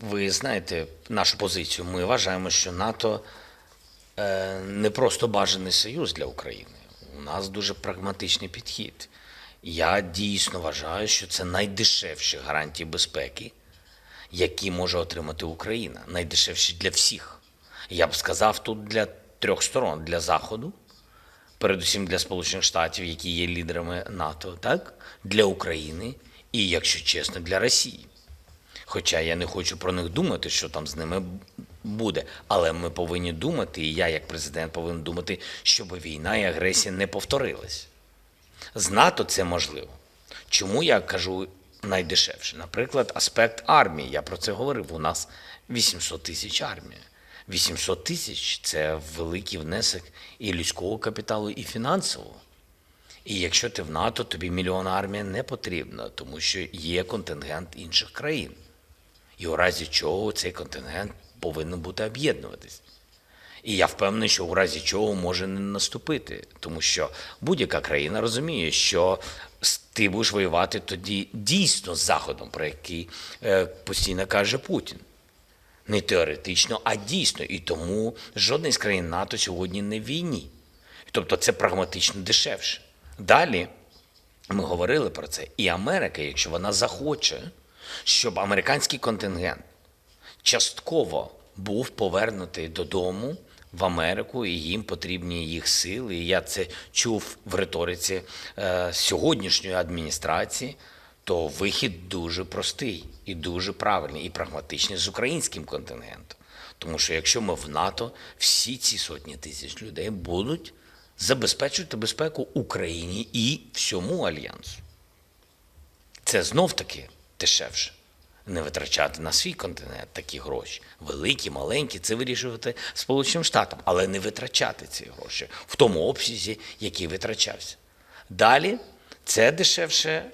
ви знаєте нашу позицію. Ми вважаємо, що НАТО е, не просто бажаний союз для України. У нас дуже прагматичний підхід. Я дійсно вважаю, що це найдешевші гарантії безпеки, які може отримати Україна. Найдешевші для всіх. Я б сказав тут для трьох сторон: для Заходу, передусім для Сполучених Штатів, які є лідерами НАТО, так? для України і, якщо чесно, для Росії. Хоча я не хочу про них думати, що там з ними буде. Але ми повинні думати, і я, як президент, повинен думати, щоб війна і агресія не повторилась. З НАТО це можливо. Чому я кажу найдешевше? Наприклад, аспект армії. Я про це говорив. У нас 800 тисяч армія. 800 тисяч це великий внесок і людського капіталу, і фінансового. І якщо ти в НАТО, тобі мільйон армія не потрібна, тому що є контингент інших країн. І у разі чого цей контингент повинен бути об'єднуватись. І я впевнений, що у разі чого може не наступити, тому що будь-яка країна розуміє, що ти будеш воювати тоді дійсно з Заходом, про який е, постійно каже Путін. Не теоретично, а дійсно. І тому жодна з країн НАТО сьогодні не в війні. Тобто це прагматично дешевше. Далі ми говорили про це. І Америка, якщо вона захоче, щоб американський контингент частково був повернутий додому в Америку, і їм потрібні їх сили. І я це чув в риториці е, сьогоднішньої адміністрації. То вихід дуже простий і дуже правильний, і прагматичний з українським контингентом. Тому що якщо ми в НАТО, всі ці сотні тисяч людей будуть забезпечувати безпеку Україні і всьому альянсу. Це знов таки дешевше. Не витрачати на свій континент такі гроші. Великі, маленькі, це вирішувати Сполученим Штатам, але не витрачати ці гроші в тому обсязі, який витрачався. Далі це дешевше,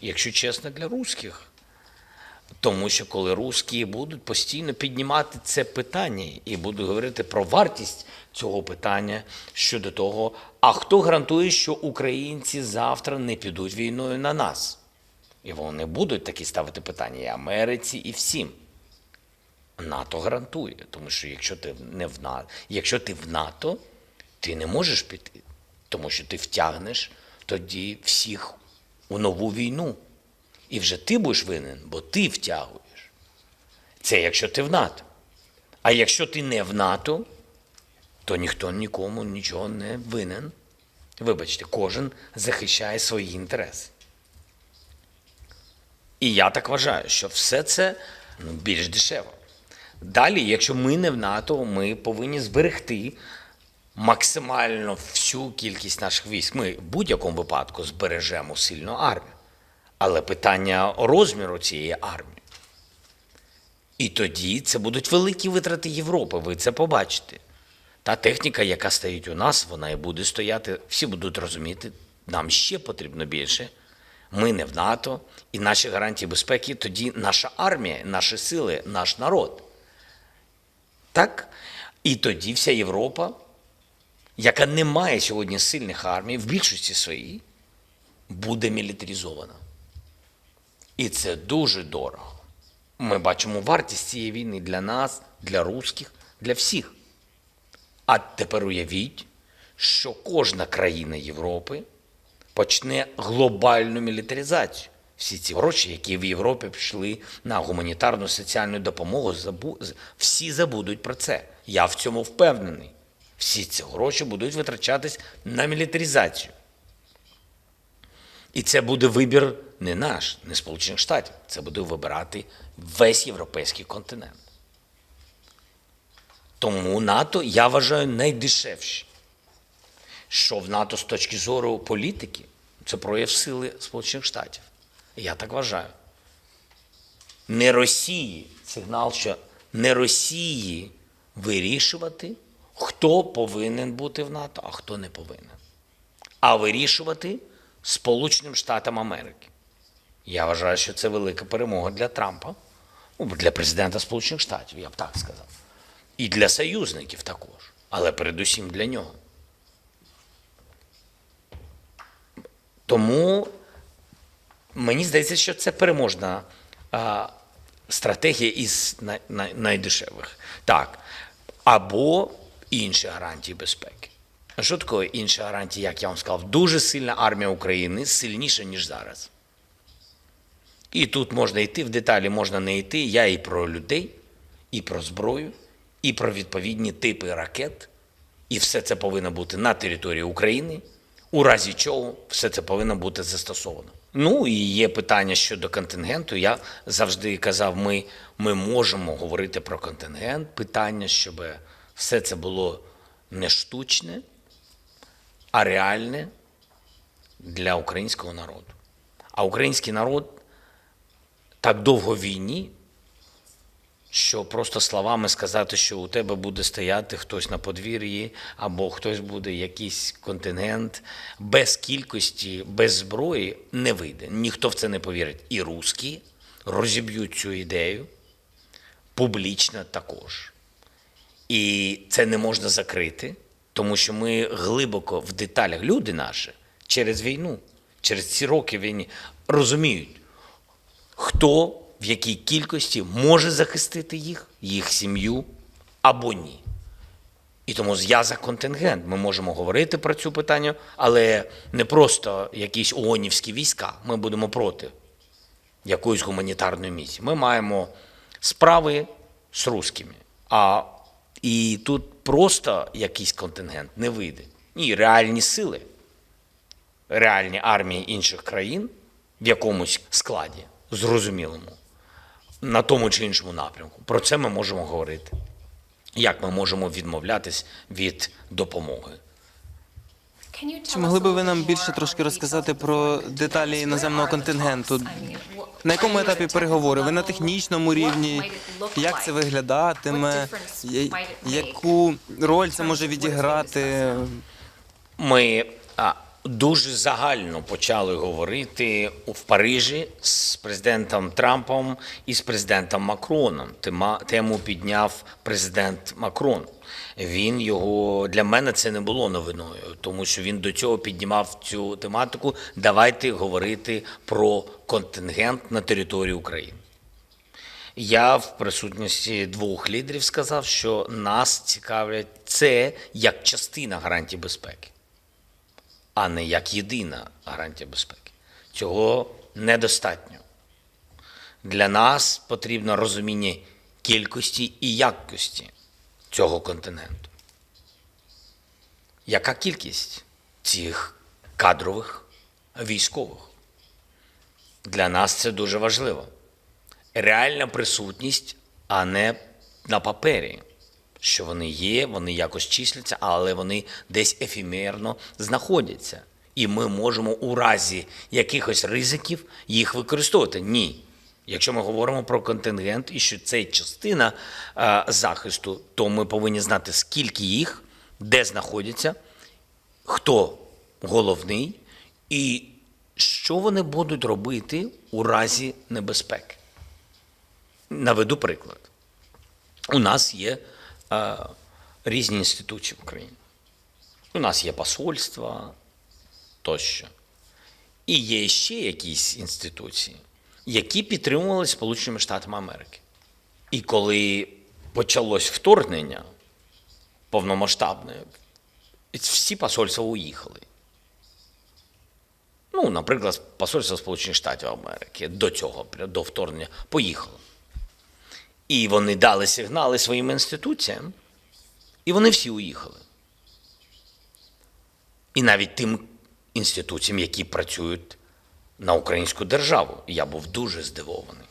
якщо чесно, для русських. Тому що коли русські будуть постійно піднімати це питання і будуть говорити про вартість цього питання щодо того, а хто гарантує, що українці завтра не підуть війною на нас? І вони будуть такі ставити питання і Америці, і всім. НАТО гарантує, тому що якщо ти не в НАТО, якщо ти в НАТО, ти не можеш піти, тому що ти втягнеш тоді всіх у нову війну. І вже ти будеш винен, бо ти втягуєш. Це якщо ти в НАТО. А якщо ти не в НАТО, то ніхто нікому нічого не винен. Вибачте, кожен захищає свої інтереси. І я так вважаю, що все це ну, більш дешево. Далі, якщо ми не в НАТО, ми повинні зберегти максимально всю кількість наших військ. Ми в будь-якому випадку збережемо сильну армію. Але питання розміру цієї армії. І тоді це будуть великі витрати Європи, ви це побачите. Та техніка, яка стоїть у нас, вона і буде стояти. Всі будуть розуміти, нам ще потрібно більше. Ми не в НАТО, і наші гарантії безпеки тоді наша армія, наші сили, наш народ. Так? І тоді вся Європа, яка не має сьогодні сильних армій, в більшості своїй, буде мілітаризована. І це дуже дорого. Ми бачимо вартість цієї війни для нас, для русських, для всіх. А тепер уявіть, що кожна країна Європи почне глобальну мілітаризацію. Всі ці гроші, які в Європі пішли на гуманітарну соціальну допомогу, всі забудуть про це. Я в цьому впевнений. Всі ці гроші будуть витрачатись на мілітаризацію. І це буде вибір не наш, не Сполучених Штатів. Це буде вибирати весь європейський континент. Тому НАТО, я вважаю, найдешевші. Що в НАТО з точки зору політики, це прояв сили Сполучених Штатів. Я так вважаю. Не Росії, сигнал, що не Росії вирішувати, хто повинен бути в НАТО, а хто не повинен. А вирішувати Сполученим Штатам Америки. Я вважаю, що це велика перемога для Трампа, ну, для президента Сполучених Штатів, я б так сказав. І для союзників також, але передусім для нього. Тому мені здається, що це переможна а, стратегія із най, най, найдешевих. Так. Або інші гарантії безпеки. Що таке інші гарантії, як я вам сказав? Дуже сильна армія України, сильніша, ніж зараз. І тут можна йти в деталі, можна не йти. Я і про людей, і про зброю, і про відповідні типи ракет. І все це повинно бути на території України. У разі чого все це повинно бути застосовано. Ну і є питання щодо контингенту. Я завжди казав, ми, ми можемо говорити про контингент. Питання, щоб все це було не штучне, а реальне для українського народу. А український народ так довго в війні, що просто словами сказати, що у тебе буде стояти хтось на подвір'ї, або хтось буде якийсь контингент без кількості, без зброї не вийде. Ніхто в це не повірить. І русські розіб'ють цю ідею публічно також. І це не можна закрити, тому що ми глибоко в деталях, люди наші через війну, через ці роки війни розуміють, хто в якій кількості може захистити їх, їх сім'ю або ні. І тому я за контингент. Ми можемо говорити про цю питання, але не просто якісь ООНівські війська. Ми будемо проти якоїсь гуманітарної місії. Ми маємо справи з русскими. А і тут просто якийсь контингент не вийде. Ні, реальні сили, реальні армії інших країн в якомусь складі, зрозумілому, на тому чи іншому напрямку. Про це ми можемо говорити. Як ми можемо відмовлятись від допомоги? Чи могли би ви нам більше трошки розказати про деталі іноземного контингенту? На якому етапі переговори? Ви на технічному рівні? Як це виглядатиме? Яку роль це може відіграти? Ми дуже загально почали говорити в Парижі з президентом Трампом і з президентом Макроном. Тему підняв президент Макрон. Він його для мене це не було новиною, тому що він до цього піднімав цю тематику. Давайте говорити про контингент на території України. Я в присутності двох лідерів сказав, що нас цікавлять це як частина гарантії безпеки, а не як єдина гарантія безпеки. Цього недостатньо. Для нас потрібно розуміння кількості і якості цього континенту. Яка кількість цих кадрових військових? Для нас це дуже важливо реальна присутність, а не на папері. Що вони є, вони якось числяться, але вони десь ефемерно знаходяться. І ми можемо у разі якихось ризиків їх використовувати. Ні. Якщо ми говоримо про контингент і що це частина е, захисту, то ми повинні знати, скільки їх, де знаходяться, хто головний і що вони будуть робити у разі небезпеки. Наведу приклад. У нас є різні інституції в Україні. У нас є посольства тощо. І є ще якісь інституції, які підтримували Сполученими Штатами Америки. І коли почалось вторгнення повномасштабне, всі посольства уїхали. Ну, наприклад, посольство Сполучених Штатів Америки до цього, до вторгнення, поїхало. І вони дали сигнали своїм інституціям, і вони всі уїхали. І навіть тим інституціям, які працюють на українську державу. Я був дуже здивований.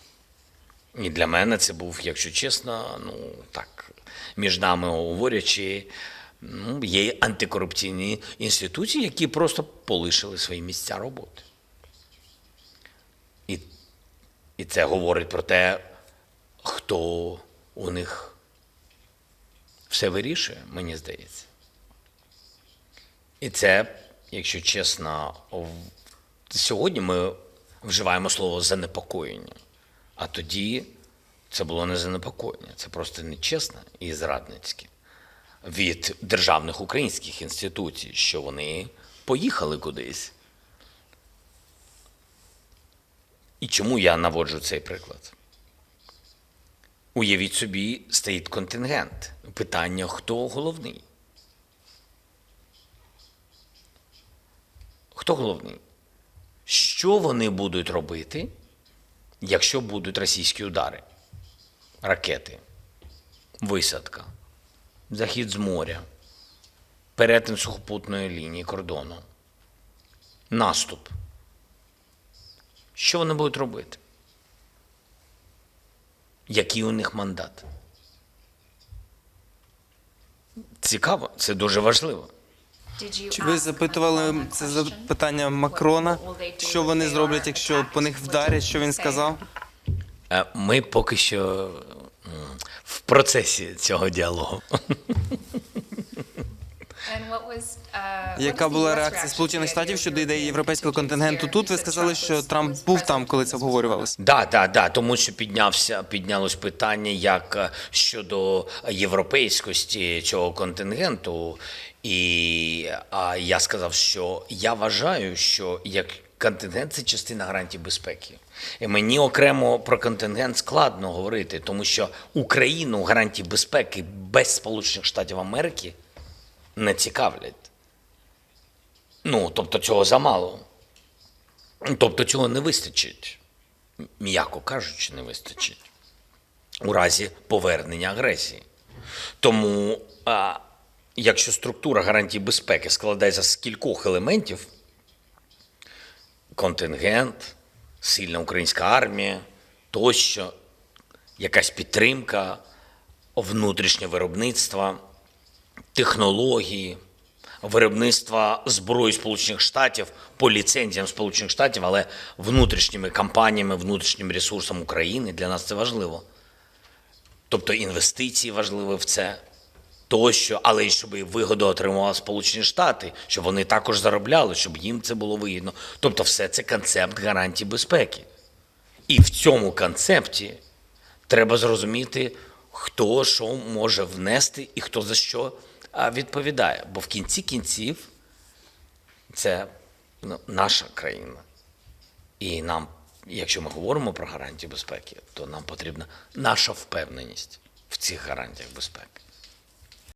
І для мене це був, якщо чесно, ну так, між нами говорячи, ну, є антикорупційні інституції, які просто полишили свої місця роботи. І, і це говорить про те, хто у них все вирішує, мені здається. І це, якщо чесно, сьогодні ми вживаємо слово занепокоєння, а тоді це було не занепокоєння, це просто нечесно і зрадницьке від державних українських інституцій, що вони поїхали кудись. І чому я наводжу цей приклад? Уявіть собі, стоїть контингент. Питання, хто головний? Хто головний? Що вони будуть робити, якщо будуть російські удари? Ракети, висадка, захід з моря, перетин сухопутної лінії кордону, наступ. Що вони будуть робити? Який у них мандат? Цікаво, це дуже важливо. Чи ви запитували це запитання Макрона? Що вони зроблять, якщо по них вдарять? Що він сказав? Е, Ми поки що в процесі цього діалогу. Яка була реакція Сполучених Штатів щодо ідеї європейського контингенту? Тут ви сказали, що Трамп був там, коли це обговорювалося. Да, да, да, тому що піднявся, піднялось питання як е, щодо європейськості цього контингенту. І а, я сказав, що я вважаю, що як контингент це частина гарантій безпеки. І мені окремо про контингент складно говорити, тому що Україну гарантії безпеки без Сполучених Штатів Америки не цікавлять. Ну, тобто цього замало. Тобто цього не вистачить м'яко кажучи, не вистачить у разі повернення агресії. Тому, а, якщо структура гарантій безпеки складається з кількох елементів: контингент, сильна українська армія, тощо, якась підтримка, внутрішнє виробництво, технології, виробництва зброї Сполучених Штатів по ліцензіям Сполучених Штатів, але внутрішніми компаніями, внутрішнім ресурсом України для нас це важливо. Тобто інвестиції важливі в це тощо, але й щоб і вигоду отримували Сполучені Штати, щоб вони також заробляли, щоб їм це було вигідно. Тобто, все це концепт гарантій безпеки. І в цьому концепті треба зрозуміти, хто що може внести і хто за що відповідає. Бо в кінці кінців це ну, наша країна. І нам, якщо ми говоримо про гарантії безпеки, то нам потрібна наша впевненість в цих гарантіях безпеки.